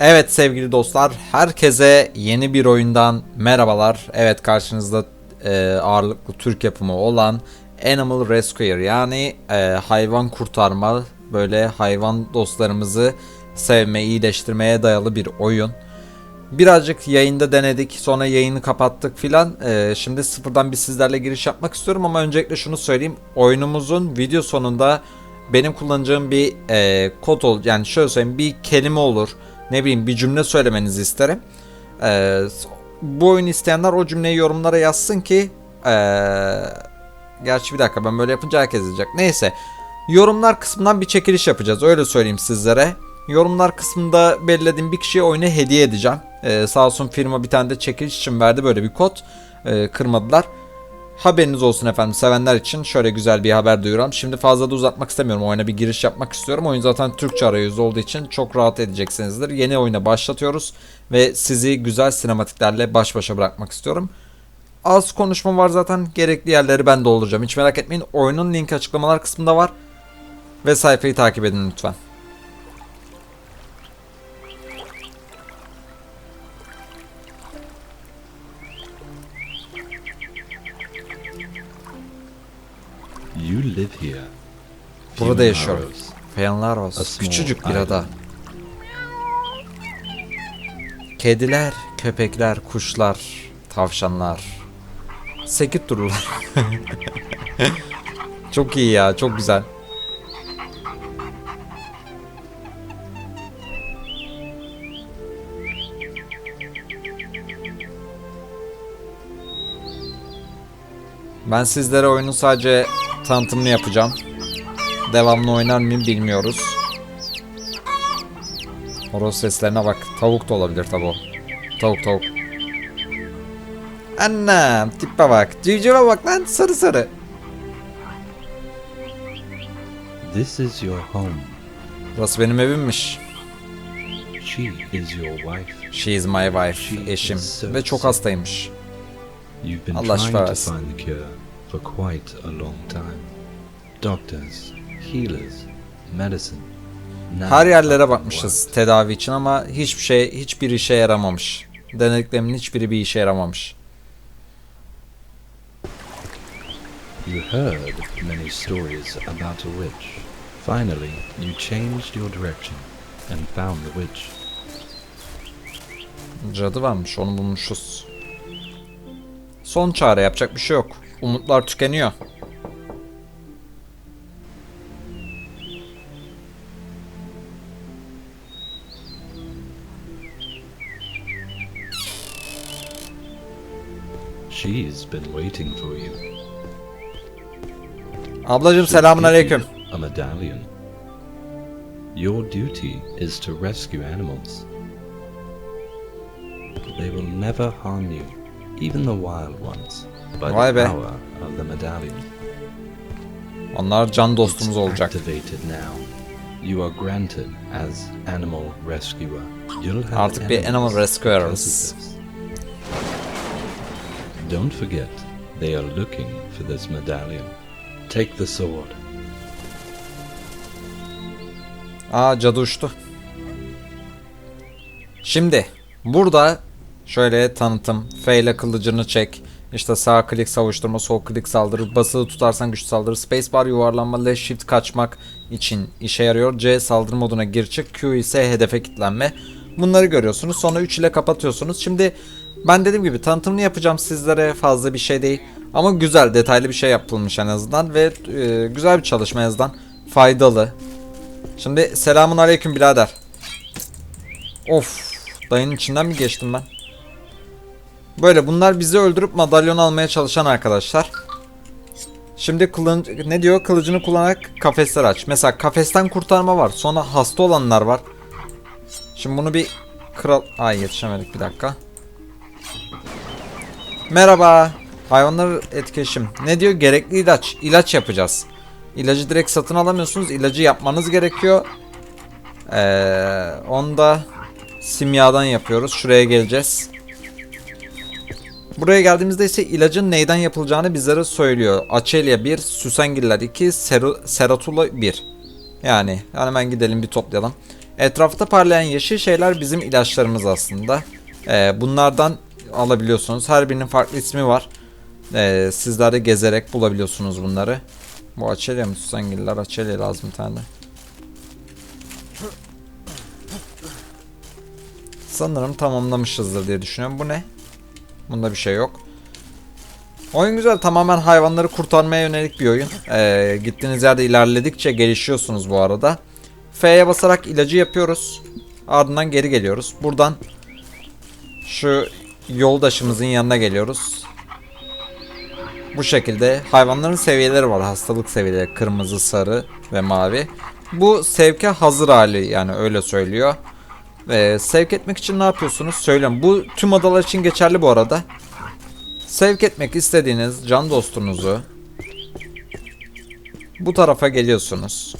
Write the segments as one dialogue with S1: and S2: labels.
S1: Evet sevgili dostlar, herkese yeni bir oyundan merhabalar. Evet karşınızda e, ağırlıklı Türk yapımı olan Animal Rescuer yani e, hayvan kurtarma, böyle hayvan dostlarımızı sevme, iyileştirmeye dayalı bir oyun. Birazcık yayında denedik, sonra yayını kapattık filan. E, şimdi sıfırdan bir sizlerle giriş yapmak istiyorum ama öncelikle şunu söyleyeyim. Oyunumuzun video sonunda benim kullanacağım bir e, kod ol yani şöyle söyleyeyim bir kelime olur ne bileyim bir cümle söylemenizi isterim. E, bu oyunu isteyenler o cümleyi yorumlara yazsın ki e, gerçi bir dakika ben böyle yapınca herkes yazacak. Neyse yorumlar kısmından bir çekiliş yapacağız öyle söyleyeyim sizlere. Yorumlar kısmında belirlediğim bir kişiye oyunu hediye edeceğim. E, sağ olsun firma bir tane de çekiliş için verdi böyle bir kod. E, kırmadılar. Haberiniz olsun efendim sevenler için şöyle güzel bir haber duyuralım. Şimdi fazla da uzatmak istemiyorum. Oyuna bir giriş yapmak istiyorum. Oyun zaten Türkçe arayüzü olduğu için çok rahat edeceksinizdir. Yeni oyuna başlatıyoruz ve sizi güzel sinematiklerle baş başa bırakmak istiyorum. Az konuşma var zaten. Gerekli yerleri ben dolduracağım. Hiç merak etmeyin. Oyunun linki açıklamalar kısmında var. Ve sayfayı takip edin lütfen.
S2: You live here.
S1: Burada yaşıyorum.
S2: arrows.
S1: Feyanlar
S2: A
S1: olsun.
S2: small
S1: Küçücük bir ada. Kediler, köpekler, kuşlar, tavşanlar. Sekit dururlar. çok iyi ya, çok güzel. Ben sizlere oyunun sadece tanıtımını yapacağım. Devamlı oynar mıyım bilmiyoruz. Horoz seslerine bak. Tavuk da olabilir tabi o. Tavuk tavuk. Annem tipe bak. Civcive bak lan sarı sarı.
S2: This is your home.
S1: Burası benim evimmiş.
S2: She is your wife.
S1: She is my wife. Eşim. Ve çok hastaymış.
S2: You've been
S1: Allah şifa versin.
S2: for quite a long time. Doctors, healers, medicine.
S1: Her yerlere bakmışız tedavi için ama hiçbir şey hiçbir işe yaramamış. Denediklerimin hiçbiri bir işe yaramamış.
S2: You heard many stories about a witch. Finally, you changed your direction and found the witch.
S1: Cadı varmış onu bulmuşuz. Son çare yapacak bir şey yok. Umutlar tükeniyor.
S2: She's been waiting for you.
S1: Ablacım selamun aleyküm.
S2: A medallion. Your duty is to rescue animals. They will never harm you, even the wild ones, by
S1: Vay
S2: the
S1: be.
S2: power of the medallion.
S1: Onlar can dostumuz olacak.
S2: activated now. You are granted as animal rescuer. You'll have
S1: Artık bir animal
S2: this. Don't forget, they are looking for this medallion. Take the sword.
S1: Aa cadı uçtu. Şimdi burada şöyle tanıtım. F ile kılıcını çek. İşte sağ klik savuşturma, sol klik saldırı, basılı tutarsan güç saldırı, spacebar yuvarlanma, left shift kaçmak için işe yarıyor. C saldırı moduna gir çık, Q ise hedefe kilitlenme. Bunları görüyorsunuz. Sonra 3 ile kapatıyorsunuz. Şimdi ben dediğim gibi tanıtımını yapacağım sizlere fazla bir şey değil. Ama güzel, detaylı bir şey yapılmış en azından ve e, güzel bir çalışma en azından. Faydalı. Şimdi selamun aleyküm birader. Of. Dayının içinden mi geçtim ben? Böyle bunlar bizi öldürüp madalyon almaya çalışan arkadaşlar. Şimdi kılın ne diyor? Kılıcını kullanarak kafesler aç. Mesela kafesten kurtarma var. Sonra hasta olanlar var. Şimdi bunu bir kral... Ay yetişemedik bir dakika. Merhaba. Hayvanlar etkileşim. Ne diyor? Gerekli ilaç. İlaç yapacağız. İlacı direkt satın alamıyorsunuz. İlacı yapmanız gerekiyor. Ee, onu da simyadan yapıyoruz. Şuraya geleceğiz. Buraya geldiğimizde ise ilacın neyden yapılacağını bizlere söylüyor. Açelya 1, Süsengiller 2, Seru, Seratula 1. Yani hemen gidelim bir toplayalım. Etrafta parlayan yeşil şeyler bizim ilaçlarımız aslında. Ee, bunlardan alabiliyorsunuz. Her birinin farklı ismi var. Ee, sizler de gezerek bulabiliyorsunuz bunları. Bu açelya mı? Susangiller açelya lazım bir tane. Sanırım tamamlamışızdır diye düşünüyorum. Bu ne? Bunda bir şey yok. Oyun güzel. Tamamen hayvanları kurtarmaya yönelik bir oyun. Ee, gittiğiniz yerde ilerledikçe gelişiyorsunuz bu arada. F'ye basarak ilacı yapıyoruz. Ardından geri geliyoruz. Buradan şu yoldaşımızın yanına geliyoruz. Bu şekilde hayvanların seviyeleri var. Hastalık seviyeleri kırmızı, sarı ve mavi. Bu sevke hazır hali yani öyle söylüyor. Ee, sevk etmek için ne yapıyorsunuz? Söylüyorum. Bu tüm adalar için geçerli bu arada. Sevk etmek istediğiniz can dostunuzu bu tarafa geliyorsunuz.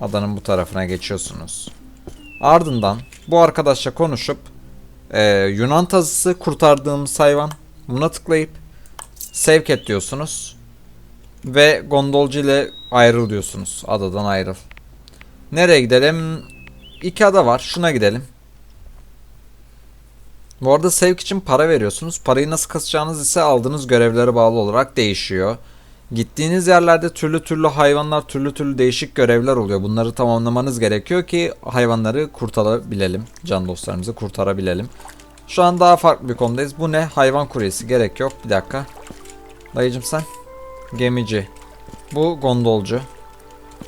S1: Adanın bu tarafına geçiyorsunuz. Ardından bu arkadaşla konuşup e, Yunan tazısı kurtardığımız hayvan buna tıklayıp sevk et diyorsunuz. Ve gondolcu ile ayrıl diyorsunuz. Adadan ayrıl. Nereye gidelim? İki ada var. Şuna gidelim. Bu arada sevk için para veriyorsunuz. Parayı nasıl kasacağınız ise aldığınız görevlere bağlı olarak değişiyor. Gittiğiniz yerlerde türlü türlü hayvanlar, türlü türlü değişik görevler oluyor. Bunları tamamlamanız gerekiyor ki hayvanları kurtarabilelim. Can dostlarımızı kurtarabilelim. Şu an daha farklı bir konudayız. Bu ne? Hayvan kuryesi. Gerek yok. Bir dakika. Dayıcım sen. Gemici. Bu gondolcu.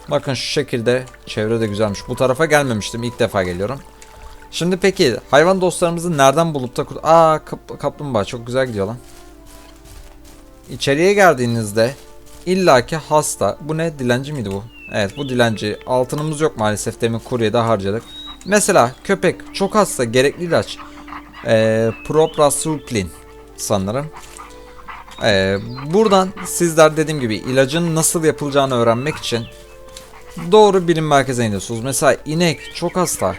S1: Bakın şu şekilde. Çevre de güzelmiş. Bu tarafa gelmemiştim. İlk defa geliyorum. Şimdi peki hayvan dostlarımızı nereden bulup da... Aa kap- kaplumbağa çok güzel gidiyor lan. İçeriye geldiğinizde illaki hasta. Bu ne? Dilenci miydi bu? Evet bu dilenci. Altınımız yok maalesef. Demin kuryede harcadık. Mesela köpek çok hasta. Gerekli ilaç. Ee, Proprasulplin sanırım. Ee, buradan sizler dediğim gibi ilacın nasıl yapılacağını öğrenmek için doğru bilim merkezine iniyorsunuz. Mesela inek çok hasta.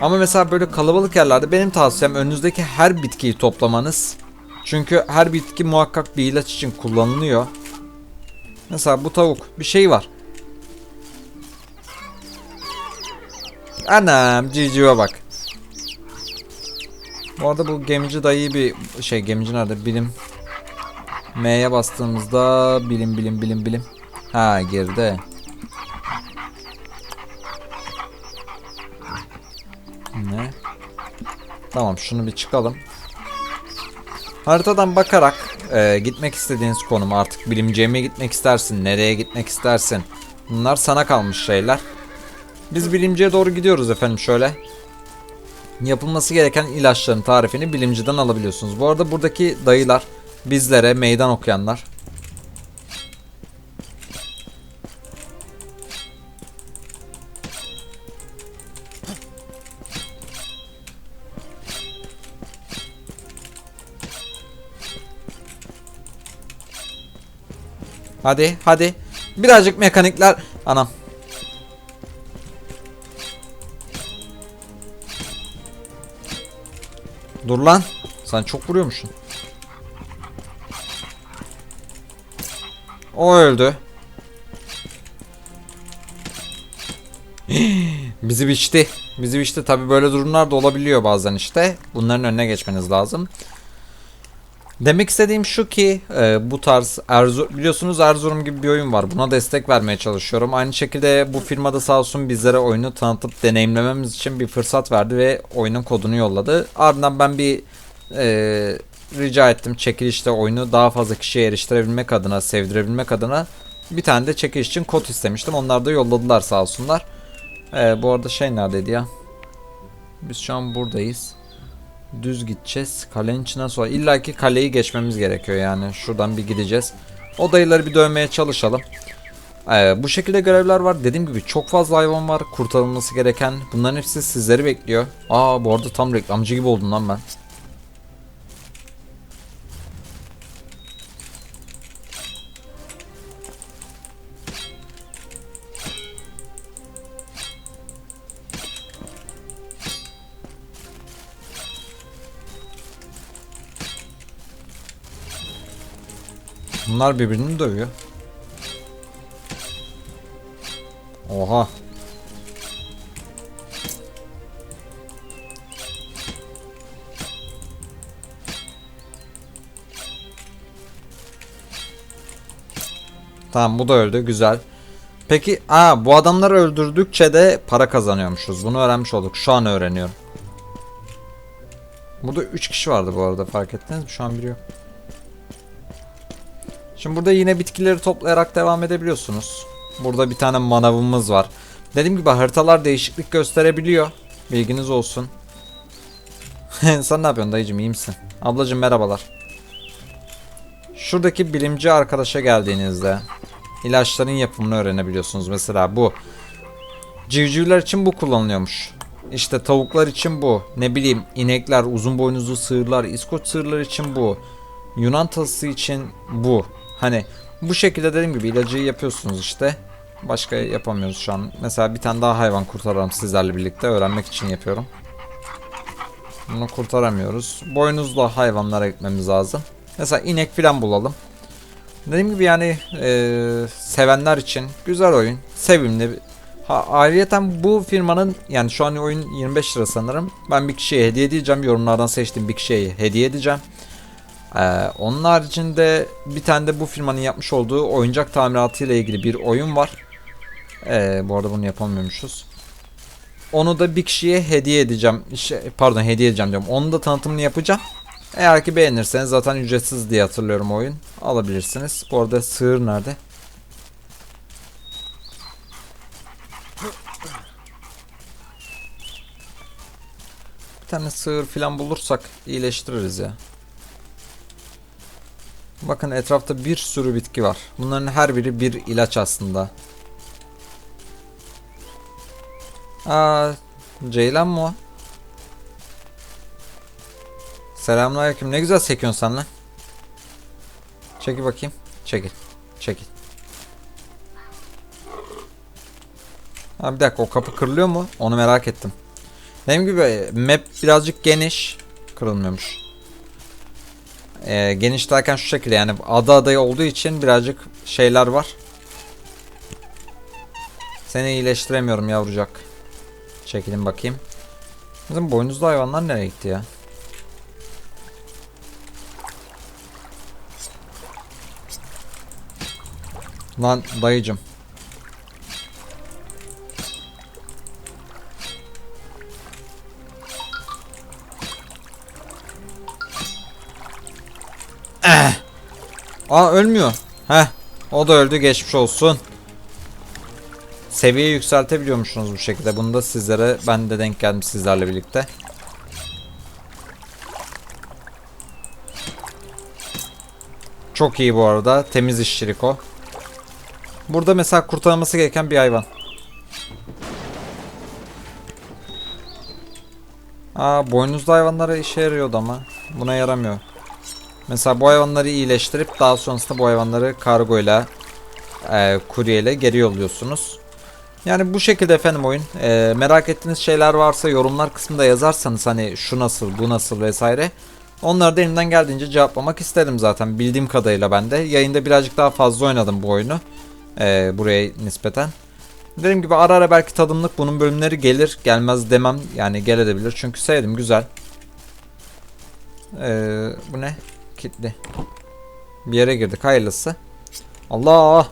S1: Ama mesela böyle kalabalık yerlerde benim tavsiyem önünüzdeki her bitkiyi toplamanız. Çünkü her bitki muhakkak bir ilaç için kullanılıyor. Mesela bu tavuk bir şey var. Anam civcive bak. Bu arada bu gemici dayı bir şey gemici nerede bilim. M'ye bastığımızda bilim bilim bilim bilim. Ha geride. Ne? Tamam şunu bir çıkalım. Haritadan bakarak e, gitmek istediğiniz konum artık bilimciye mi gitmek istersin, nereye gitmek istersin. Bunlar sana kalmış şeyler. Biz bilimciye doğru gidiyoruz efendim şöyle. Yapılması gereken ilaçların tarifini bilimciden alabiliyorsunuz. Bu arada buradaki dayılar bizlere meydan okuyanlar. Hadi hadi. Birazcık mekanikler. Anam. Dur lan. Sen çok vuruyormuşsun. O öldü. Bizi biçti. Bizi biçti. Tabi böyle durumlar da olabiliyor bazen işte. Bunların önüne geçmeniz lazım. Demek istediğim şu ki e, bu tarz Erzurum biliyorsunuz Erzurum gibi bir oyun var. Buna destek vermeye çalışıyorum. Aynı şekilde bu firmada sağ olsun bizlere oyunu tanıtıp deneyimlememiz için bir fırsat verdi ve oyunun kodunu yolladı. Ardından ben bir e, rica ettim çekilişte oyunu daha fazla kişiye eriştirebilmek adına, sevdirebilmek adına bir tane de çekiliş için kod istemiştim. Onlar da yolladılar sağ olsunlar. E, bu arada şey neredeydi ya? Biz şu an buradayız. Düz gideceğiz. Kalenin içinden sonra illa ki kaleyi geçmemiz gerekiyor yani. Şuradan bir gideceğiz. O bir dövmeye çalışalım. Ee, bu şekilde görevler var. Dediğim gibi çok fazla hayvan var. Kurtarılması gereken. Bunların hepsi sizleri bekliyor. Aa bu arada tam reklamcı gibi oldum lan ben. Bunlar birbirini dövüyor. Oha. Tamam bu da öldü güzel. Peki aa, bu adamları öldürdükçe de para kazanıyormuşuz. Bunu öğrenmiş olduk. Şu an öğreniyorum. Burada 3 kişi vardı bu arada fark ettiniz mi? Şu an biliyorum. Şimdi burada yine bitkileri toplayarak devam edebiliyorsunuz. Burada bir tane manavımız var. Dediğim gibi haritalar değişiklik gösterebiliyor. Bilginiz olsun. Sen ne yapıyorsun dayıcım iyi misin? Ablacım merhabalar. Şuradaki bilimci arkadaşa geldiğinizde ilaçların yapımını öğrenebiliyorsunuz. Mesela bu. Civcivler için bu kullanılıyormuş. İşte tavuklar için bu. Ne bileyim inekler, uzun boynuzlu sığırlar, İskoç sığırlar için bu. Yunan tası için bu. Hani bu şekilde dediğim gibi ilacı yapıyorsunuz işte. Başka yapamıyoruz şu an. Mesela bir tane daha hayvan kurtaralım sizlerle birlikte. Öğrenmek için yapıyorum. Bunu kurtaramıyoruz. Boynuzlu hayvanlara gitmemiz lazım. Mesela inek falan bulalım. Dediğim gibi yani eee, sevenler için güzel oyun. Sevimli. Ha, ayrıyeten bu firmanın yani şu an oyun 25 lira sanırım. Ben bir kişiye hediye edeceğim. Yorumlardan seçtiğim bir kişiye hediye edeceğim. Ee, onun haricinde bir tane de bu firmanın yapmış olduğu oyuncak tamiratı ile ilgili bir oyun var. Ee, bu arada bunu yapamıyormuşuz. Onu da bir kişiye hediye edeceğim. Şey, pardon hediye edeceğim diyorum. Onun da tanıtımını yapacağım. Eğer ki beğenirseniz zaten ücretsiz diye hatırlıyorum oyun. Alabilirsiniz. Bu arada sığır nerede? Bir tane sığır falan bulursak iyileştiririz ya. Bakın etrafta bir sürü bitki var. Bunların her biri bir ilaç aslında. Aa, Ceylan mı o? Selamünaleyküm. Ne güzel sekiyorsun sen lan. Çekil bakayım. Çekil. Çekil. Ha bir dakika o kapı kırılıyor mu? Onu merak ettim. Dediğim gibi map birazcık geniş. Kırılmıyormuş. Ee, geniş derken şu şekilde yani ada adayı olduğu için birazcık şeyler var. Seni iyileştiremiyorum yavrucak. Çekilin bakayım. Bizim boynuzlu hayvanlar nereye gitti ya? Lan dayıcım. Aa ölmüyor. Heh. O da öldü geçmiş olsun. Seviye yükseltebiliyormuşsunuz bu şekilde. Bunu da sizlere ben de denk geldim sizlerle birlikte. Çok iyi bu arada. Temiz işçilik o. Burada mesela kurtarılması gereken bir hayvan. Aa boynuzlu hayvanlara işe yarıyordu ama buna yaramıyor. Mesela bu hayvanları iyileştirip daha sonrasında bu hayvanları kargoyla e, kuryeyle geri yolluyorsunuz. Yani bu şekilde efendim oyun. E, merak ettiğiniz şeyler varsa yorumlar kısmında yazarsanız hani şu nasıl bu nasıl vesaire. Onları da elimden geldiğince cevaplamak isterim zaten bildiğim kadarıyla ben de. Yayında birazcık daha fazla oynadım bu oyunu. E, buraya nispeten. Dediğim gibi ara ara belki tadımlık bunun bölümleri gelir gelmez demem yani gelebilir çünkü sevdim güzel. Ee, bu ne? Kitli. Bir yere girdik hayırlısı. Allah!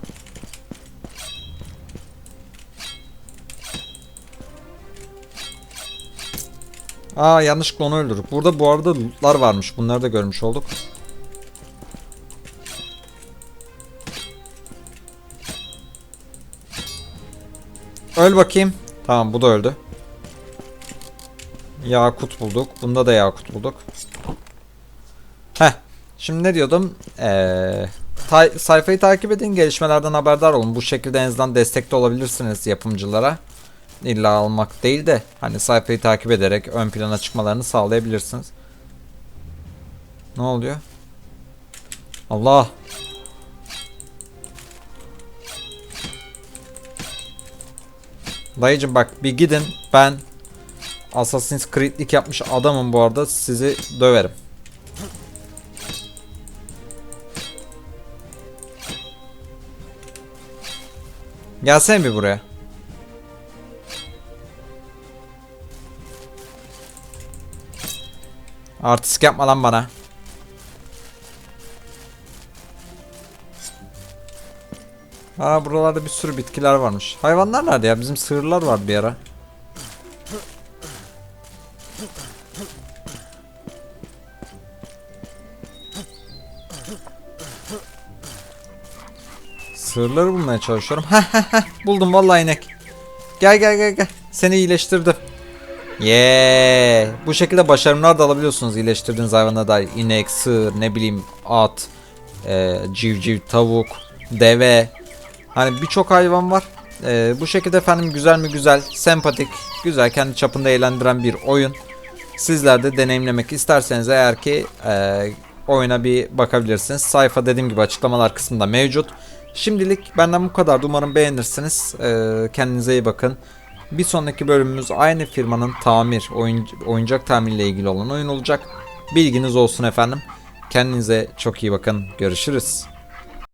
S1: Aa yanlışlıkla onu öldürdük. Burada bu arada lootlar varmış. Bunları da görmüş olduk. Öl bakayım. Tamam bu da öldü. Yakut bulduk. Bunda da yakut bulduk. Şimdi ne diyordum? Ee, ta- sayfayı takip edin. Gelişmelerden haberdar olun. Bu şekilde en azından destekte olabilirsiniz yapımcılara. İlla almak değil de hani sayfayı takip ederek ön plana çıkmalarını sağlayabilirsiniz. Ne oluyor? Allah. Dayıcım bak bir gidin ben Assassin's Creed'lik yapmış adamım bu arada sizi döverim. Gelsene bir buraya. Artistik yapma lan bana. Aa buralarda bir sürü bitkiler varmış. Hayvanlar nerede ya? Bizim sığırlar var bir ara. Sığırları bulmaya çalışıyorum. Heh heh heh. Buldum vallahi inek. Gel gel gel gel. Seni iyileştirdim. Yeah. Bu şekilde başarımlar da alabiliyorsunuz iyileştirdiğiniz hayvana dair. İnek, sığır, ne bileyim at, e, civciv, tavuk, deve. Hani birçok hayvan var. E, bu şekilde efendim güzel mi güzel, sempatik, güzel, kendi çapında eğlendiren bir oyun. Sizler de deneyimlemek isterseniz eğer ki e, oyuna bir bakabilirsiniz. Sayfa dediğim gibi açıklamalar kısmında mevcut. Şimdilik benden bu kadar. Umarım beğenirsiniz. E, kendinize iyi bakın. Bir sonraki bölümümüz aynı firmanın tamir, oyun, oyuncak tamirle ilgili olan oyun olacak. Bilginiz olsun efendim. Kendinize çok iyi bakın. Görüşürüz.